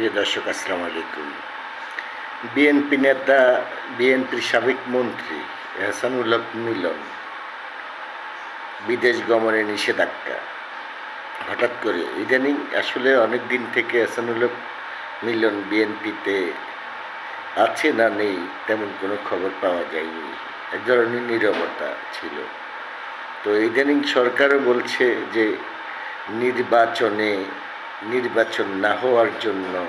প্রিয় দর্শক, আসসালামু আলাইকুম। বিএনপি নেতা বিএনপির সাবেক মন্ত্রী এহসানুল হক মিলন বিদেশ গমনে নিষেধাজ্ঞা। হঠাৎ করে ইদানিং আসলে অনেক দিন থেকে এহসানুল হক মিলন বিএনপিতে আছে না নেই তেমন কোনো খবর পাওয়া যায়নি। এক ধরনের নীরবতা ছিল। তো ইদানিং সরকারও বলছে যে নির্বাচনে নির্বাচন না হওয়ার জন্য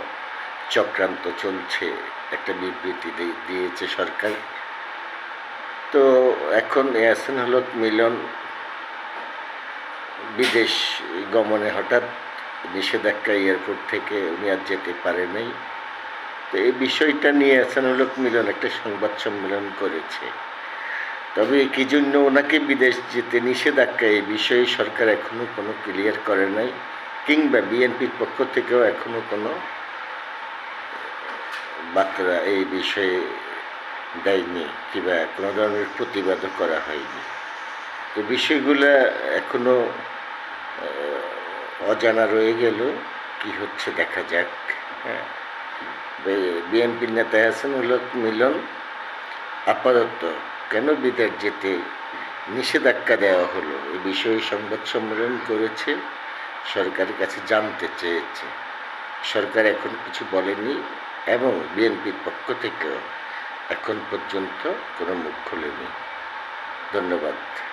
চক্রান্ত চলছে, একটা বিবৃতি দিয়ে- দিয়েছে সরকার। তো এখন ইয়াসিন হলক মিলন বিদেশ গমনে হঠাৎ নিষেধাজ্ঞা এয়ারপোর্ট থেকে উনি আর যেতে পারে তো এই বিষয়টা নিয়ে ইয়াসিন হলক মিলন একটা সংবাদ সম্মেলন করেছে। তবে কি জন্য ওনাকে বিদেশ যেতে নিষেধাজ্ঞা, এই বিষয়ে সরকার এখনও কোনো ক্লিয়ার করে নাই। কিংবা বিএনপির পক্ষ থেকেও এখনও কোনো বার্তা এই বিষয়ে দেয়নি কিংবা কোনো ধরনের প্রতিবাদও করা হয়নি। তো বিষয়গুলো এখনও অজানা রয়ে গেল, কি হচ্ছে দেখা যাক। হ্যাঁ বিএনপির নেতা হাসান হলক মিলন, আপাতত কেন বিদেশ যেতে নিষেধাজ্ঞা দেওয়া হলো? এ বিষয়ে সংবাদ সম্মেলন করেছে সরকারের কাছে জানতে চেয়েছে। সরকার এখন কিছু বলেনি এবং বিএনপির পক্ষ থেকেও এখন পর্যন্ত কোনো মুখ খোলেনি। ধন্যবাদ।